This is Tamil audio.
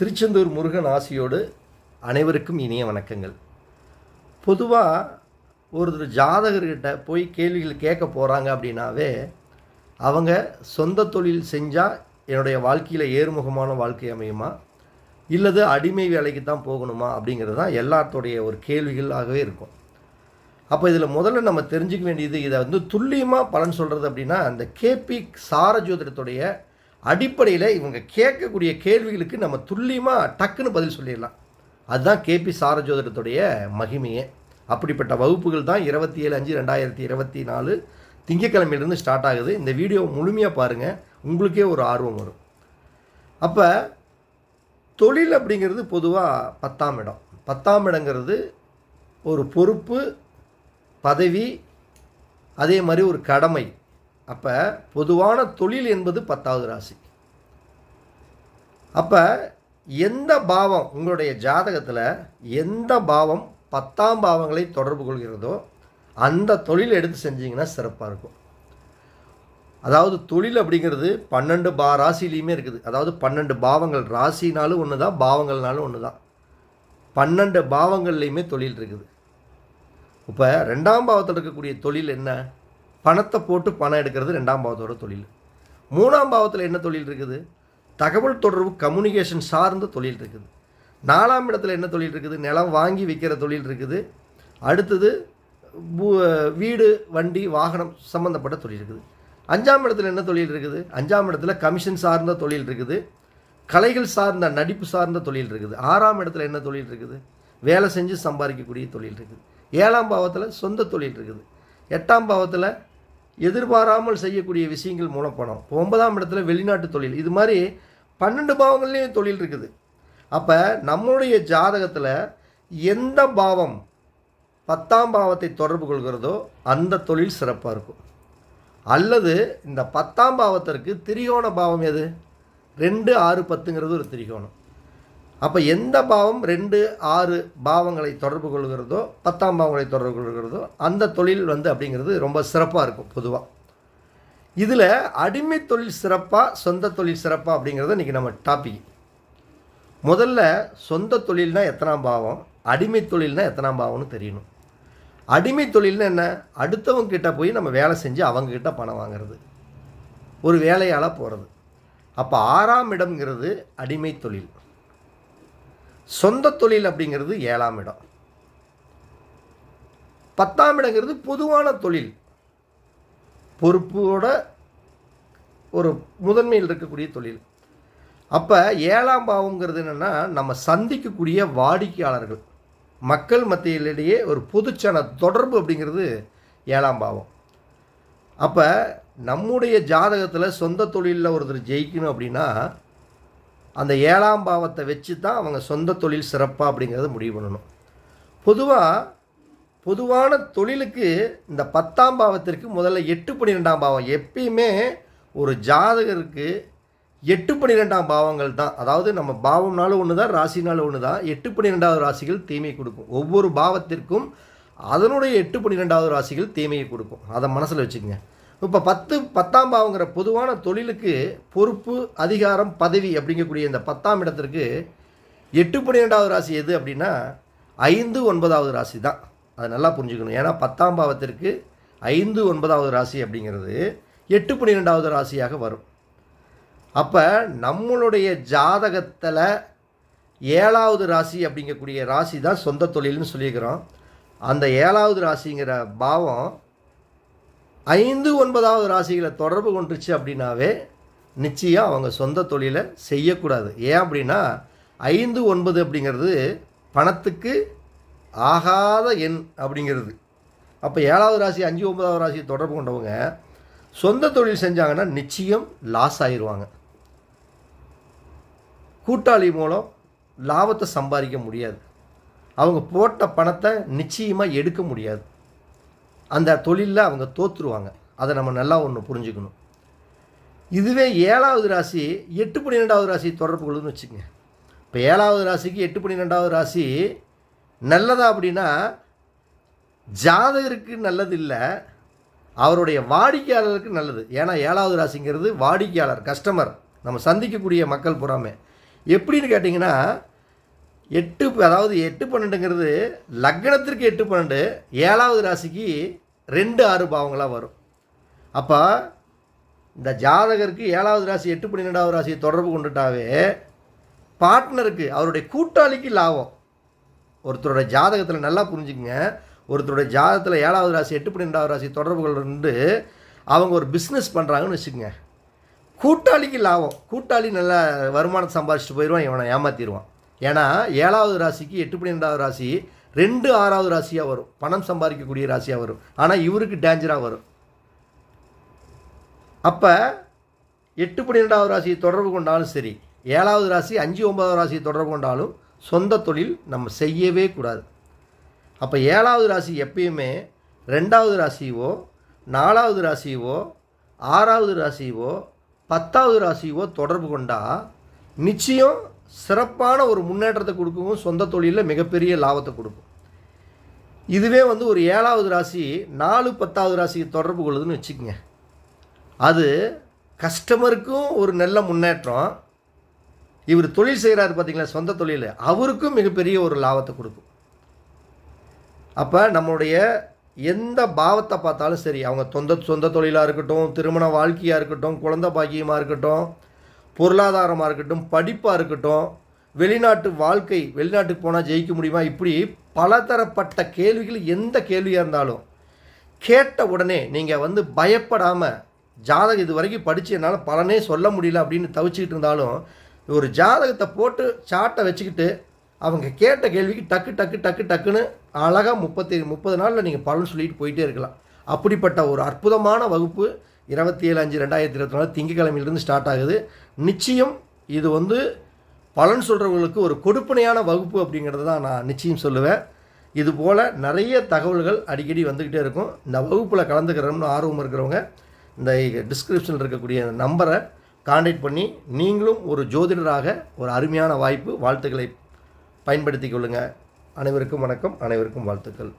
திருச்செந்தூர் முருகன் ஆசியோடு அனைவருக்கும் இனிய வணக்கங்கள். பொதுவாக ஒருத்தர் ஜாதகர்கிட்ட போய் கேள்விகள் கேட்க போகிறாங்க அப்படின்னாவே அவங்க சொந்த தொழில் செஞ்சால் என்னுடைய வாழ்க்கையில் ஏறுமுகமான வாழ்க்கை அமையுமா? இல்லது அடிமை வேலைக்கு தான் போகணுமா? அப்படிங்கிறது தான் எல்லாத்தோடைய ஒரு கேள்விகளாகவே இருக்கும். அப்போ இதில் முதல்ல நம்ம தெரிஞ்சுக்க வேண்டியது இதை வந்து துல்லியமாக பலன் சொல்கிறது அப்படின்னா அந்த கேபி சாரஜோதிடத்துடைய அடிப்படையில் இவங்க கேட்கக்கூடிய கேள்விகளுக்கு நம்ம துல்லியமாக டக்குன்னு பதில் சொல்லிடலாம். அதுதான் கேபி சாரஜோதரத்துடைய மகிமையே. அப்படிப்பட்ட வகுப்புகள் தான் இருபத்தி ஏழு அஞ்சு ரெண்டாயிரத்தி இருபத்தி நாலு திங்கக்கிழமையிலேருந்து ஸ்டார்ட் ஆகுது. இந்த வீடியோ முழுமையாக பாருங்கள் உங்களுக்கே ஒரு ஆர்வம் வரும். அப்போ தொழில் அப்படிங்கிறது பொதுவாக பத்தாம் இடம். பத்தாம் இடங்கிறது ஒரு பொறுப்பு பதவி அதே மாதிரி ஒரு கடமை. அப்போ பொதுவான தொழில் என்பது பத்தாவது ராசி. அப்போ எந்த பாவம் உங்களுடைய ஜாதகத்தில் எந்த பாவம் பத்தாம் பாவங்களை தொடர்பு கொள்கிறதோ அந்த தொழில் எடுத்து செஞ்சீங்கன்னா சிறப்பாக இருக்கும். அதாவது தொழில் அப்படிங்கிறது பன்னெண்டு பா ராசிலையுமே இருக்குது. அதாவது பன்னெண்டு பாவங்கள் ராசினாலும் ஒன்று தான் பாவங்கள்னாலும் ஒன்று தான் பன்னெண்டு பாவங்கள்லையுமே தொழில் இருக்குது. இப்போ ரெண்டாம் பாவத்தில் இருக்கக்கூடிய தொழில் என்ன? பணத்தை போட்டு பணம் எடுக்கிறது ரெண்டாம் பாவத்தோட தொழில். மூணாம் பாவத்தில் என்ன தொழில் இருக்குது? தகவல் தொடர்பு கம்யூனிகேஷன் சார்ந்த தொழில் இருக்குது. நாலாம் இடத்துல என்ன தொழில் இருக்குது? நிலம் வாங்கி விற்கிற தொழில் இருக்குது. அடுத்தது வீடு வண்டி வாகனம் சம்மந்தப்பட்ட தொழில் இருக்குது. அஞ்சாம் இடத்துல என்ன தொழில் இருக்குது? அஞ்சாம் இடத்துல கமிஷன் சார்ந்த தொழில் இருக்குது. கலைகள் சார்ந்த நடிப்பு சார்ந்த தொழில் இருக்குது. ஆறாம் இடத்துல என்ன தொழில் இருக்குது? வேலை செஞ்சு சம்பாதிக்கக்கூடிய தொழில் இருக்குது. ஏழாம் பாவத்தில் சொந்த தொழில் இருக்குது. எட்டாம் பாவத்தில் எதிர்பாராமல் செய்யக்கூடிய விஷயங்கள் மூலம் பணம். ஒன்பதாம் இடத்துல வெளிநாட்டு தொழில். இது மாதிரி பன்னெண்டு பாவங்கள்லேயும் தொழில் இருக்குது. அப்போ நம்மளுடைய ஜாதகத்தில் எந்த பாவம் பத்தாம் பாவத்தை தொடர்பு கொள்கிறதோ அந்த தொழில் சிறப்பாக இருக்கும். அல்லது இந்த பத்தாம் பாவத்திற்கு திரிகோண பாவம் எது? ரெண்டு ஆறு பத்துங்கிறது ஒரு திரிகோணம். அப்போ எந்த பாவம் ரெண்டு ஆறு பாவங்களை தொடர்பு கொள்கிறதோ பத்தாம் பாவங்களை தொடர்பு கொள்கிறதோ அந்த தொழில் வந்து அப்படிங்கிறது ரொம்ப சிறப்பாக இருக்கும் பொதுவாக இதில் அடிமை தொழில் சிறப்பாக சொந்த தொழில் சிறப்பாக அப்படிங்கிறது இன்றைக்கி நம்ம டாபிக் முதல்ல சொந்த தொழில்னா எத்தனாம் பாவம் அடிமை தொழில்னா எத்தனாம் பாவம்னு தெரியணும். அடிமை தொழில்னா என்ன? அடுத்தவங்க கிட்ட போய் நம்ம வேலை செஞ்சு அவங்கக்கிட்ட பணம் வாங்குறது. ஒரு வேலையால் போகிறது அப்போ ஆறாம் இடம்ங்கிறது அடிமை தொழில். சொந்த தொழில் அப்படிங்கிறது ஏழாம் இடம். பத்தாம் இடங்கிறது பொதுவான தொழில். பொறுப்போட ஒரு முதன்மையில் இருக்கக்கூடிய தொழில். அப்போ ஏழாம் பாவங்கிறது என்னென்னா நம்ம சந்திக்கக்கூடிய வாடிக்கையாளர்கள். மக்கள் மத்தியிலேயே ஒரு பொதுச்சான தொடர்பு அப்படிங்கிறது ஏழாம் பாவம். அப்போ நம்முடைய ஜாதகத்தில் சொந்த தொழிலில் ஒருத்தர் ஜெயிக்கணும் அப்படின்னா அந்த ஏழாம் பாவத்தை வச்சு தான் அவங்க சொந்த தொழில் சிறப்பாக அப்படிங்கிறத முடிவு பண்ணணும். பொதுவாக பொதுவான தொழிலுக்கு இந்த பத்தாம் பாவத்திற்கு முதல்ல எட்டு பன்னிரெண்டாம் பாவம் எப்பயுமே ஒரு ஜாதகருக்கு எட்டு பன்னிரெண்டாம் பாவங்கள் தான். அதாவது நம்ம பாவம்னாலும் ஒன்று தான் ராசினாலும் ஒன்று தான் எட்டு பன்னிரெண்டாவது ராசிகள் தீமை கொடுக்கும். ஒவ்வொரு பாவத்திற்கும் அதனுடைய எட்டு பன்னிரெண்டாவது ராசிகள் தீமையை கொடுக்கும். அதை மனசில் வச்சுக்கோங்க. இப்போ பத்து பத்தாம் பாவங்கிற பொதுவான தொழிலுக்கு பொறுப்பு அதிகாரம் பதவி அப்படிங்கக்கூடிய இந்த பத்தாம் இடத்திற்கு எட்டு பன்னிரெண்டாவது ராசி எது அப்படின்னா ஐந்து ஒன்பதாவது ராசி தான். அதை நல்லா புரிஞ்சுக்கணும். ஏன்னா பத்தாம் பாவத்திற்கு ஐந்து ஒன்பதாவது ராசி அப்படிங்கிறது எட்டு பன்னிரெண்டாவது ராசியாக வரும். அப்போ நம்மளுடைய ஜாதகத்தில் ஏழாவது ராசி அப்படிங்கக்கூடிய ராசி தான் சொந்த தொழில்னு சொல்லியிருக்கிறோம். அந்த ஏழாவது ராசிங்கிற பாவம் ஐந்து ஒன்பதாவது ராசிகளை தொடர்பு கொண்டுருச்சு அப்படின்னாவே நிச்சயம் அவங்க சொந்த தொழிலை செய்யக்கூடாது. ஏன் அப்படின்னா ஐந்து ஒன்பது அப்படிங்கிறது பணத்துக்கு ஆகாத எண் அப்படிங்கிறது. அப்போ ஏழாவது ராசி அஞ்சு ஒன்பதாவது ராசியை தொடர்பு கொண்டவங்க சொந்த தொழில் செஞ்சாங்கன்னா நிச்சயம் லாஸ் ஆயிடுவாங்க கூட்டாளி மூலம் லாபத்தை சம்பாதிக்க முடியாது. அவங்க போட்ட பணத்தை நிச்சயமாக எடுக்க முடியாது. அந்த தொழிலில் அவங்க தோற்றுருவாங்க அதை நம்ம நல்லா ஒன்று புரிஞ்சுக்கணும். இதுவே ஏழாவது ராசி எட்டு பன்னிரெண்டாவது ராசி தொடர்பு கொள்ளுதுன்னு வச்சுக்கோங்க. இப்போ ஏழாவது ராசிக்கு எட்டு பன்னிரெண்டாவது ராசி நல்லதா அப்படின்னா ஜாதகருக்கு நல்லது இல்லை அவருடைய வாடிக்கையாளருக்கு நல்லது. ஏன்னா ஏழாவது ராசிங்கிறது வாடிக்கையாளர் கஸ்டமர் நம்ம சந்திக்கக்கூடிய மக்கள் புறாமே. எப்படின்னு கேட்டிங்கன்னா எட்டு அதாவது எட்டு பன்னெண்டுங்கிறது லக்னத்திற்கு எட்டு பன்னெண்டு ஏழாவது ராசிக்கு ரெண்டு ஆறு பாவங்களாக வரும். அப்போ இந்த ஜாதகருக்கு ஏழாவது ராசி எட்டு பன்னிரெண்டாவது ராசியை தொடர்பு கொண்டுட்டாவே பார்ட்னருக்கு அவருடைய கூட்டாளிக்கு லாபம். ஒருத்தரோட ஜாதகத்தில் நல்லா புரிஞ்சுக்கங்க. ஒருத்தரோட ஜாதகத்தில் ஏழாவது ராசி எட்டு பன்னிரெண்டாவது ராசி தொடர்புகள் இருந்து அவங்க ஒரு பிஸ்னஸ் பண்ணுறாங்கன்னு வச்சுக்கோங்க. கூட்டாளிக்கு லாபம். கூட்டாளி நல்லா வருமானத்தை சம்பாதிச்சுட்டு போயிடுவான் இவனை ஏமாற்றிடுவான் ஏன்னா ஏழாவது ராசிக்கு எட்டு பன்னிரெண்டாவது ராசி ரெண்டு ஆறாவது ராசியாக வரும். பணம் சம்பாதிக்கக்கூடிய ராசியாக வரும். ஆனால் இவருக்கு டேஞ்சராக வரும். அப்போ எட்டு பன்னிரெண்டாவது ராசியை தொடர்பு கொண்டாலும் சரி ஏழாவது ராசி அஞ்சு ஒன்பதாவது ராசியை தொடர்பு கொண்டாலும் சொந்த தொழில் நம்ம செய்யவே கூடாது. அப்போ ஏழாவது ராசி எப்பயுமே ரெண்டாவது ராசியவோ நாலாவது ராசியவோ ஆறாவது ராசியவோ பத்தாவது ராசியவோ தொடர்பு கொண்டால் நிச்சயம் சிறப்பான ஒரு முன்னேற்றத்தை கொடுக்கும் சொந்த தொழிலில் மிகப்பெரிய லாபத்தை கொடுக்கும். இதுவே வந்து ஒரு ஏழாவது ராசி நாலு பத்தாவது ராசிக்கு தொடர்பு கொள்ளுதுன்னு வச்சுக்கோங்க. அது கஸ்டமருக்கும் ஒரு நல்ல முன்னேற்றம். இவர் தொழில் செய்கிறாரு பார்த்தீங்களா சொந்த தொழில். அவருக்கும் மிகப்பெரிய ஒரு லாபத்தை கொடுக்கும். அப்போ நம்மளுடைய எந்த பாவத்தை பார்த்தாலும் சரி அவங்க சொந்த சொந்த தொழிலாக இருக்கட்டும் திருமண வாழ்க்கையாக இருக்கட்டும் குழந்தை பாக்கியமாக இருக்கட்டும் பொருளாதாரமாக இருக்கட்டும் படிப்பாக இருக்கட்டும் வெளிநாட்டு வாழ்க்கை வெளிநாட்டுக்கு போனால் ஜெயிக்க முடியுமா? இப்படி பலதரப்பட்ட கேள்விகள் எந்த கேள்வியாக இருந்தாலும் கேட்ட உடனே நீங்கள் வந்து பயப்படாமல் ஜாதகம் இது வரைக்கும் படித்து என்னால் பலனே சொல்ல முடியல அப்படின்னு தவிச்சிக்கிட்டு இருந்தாலும் ஒரு ஜாதகத்தை போட்டு சாட்டை வச்சுக்கிட்டு அவங்க கேட்ட கேள்விக்கு டக்கு டக்கு டக்கு டக்குன்னு அழகாக முப்பத்தி முப்பது நாளில் நீங்கள் பலன் சொல்லிட்டு போயிட்டே இருக்கலாம். அப்படிப்பட்ட ஒரு அற்புதமான வகுப்பு இருபத்தி ஏழு அஞ்சு ரெண்டாயிரத்தி இருபத்தி நாலு திங்கக்கிழமையிலிருந்து ஸ்டார்ட் ஆகுது. நிச்சயம் இது வந்து பலன் சொல்கிறவங்களுக்கு ஒரு கொடுப்பனையான வகுப்பு அப்படிங்கிறது தான் நான் நிச்சயம் சொல்லுவேன். இது போல் நிறைய தகவல்கள் அடிக்கடி வந்துக்கிட்டே இருக்கும். இந்த வகுப்பில் கலந்துக்கிறோம்னு ஆர்வம் இருக்கிறவங்க இந்த டிஸ்கிரிப்ஷனில் இருக்கக்கூடிய நம்பரை காண்டாக்ட் பண்ணி நீங்களும் ஒரு ஜோதிடராக ஒரு அருமையான வாய்ப்பு வாழ்த்துக்களை பயன்படுத்திக் கொள்ளுங்கள் அனைவருக்கும் வணக்கம் அனைவருக்கும் வாழ்த்துக்கள்.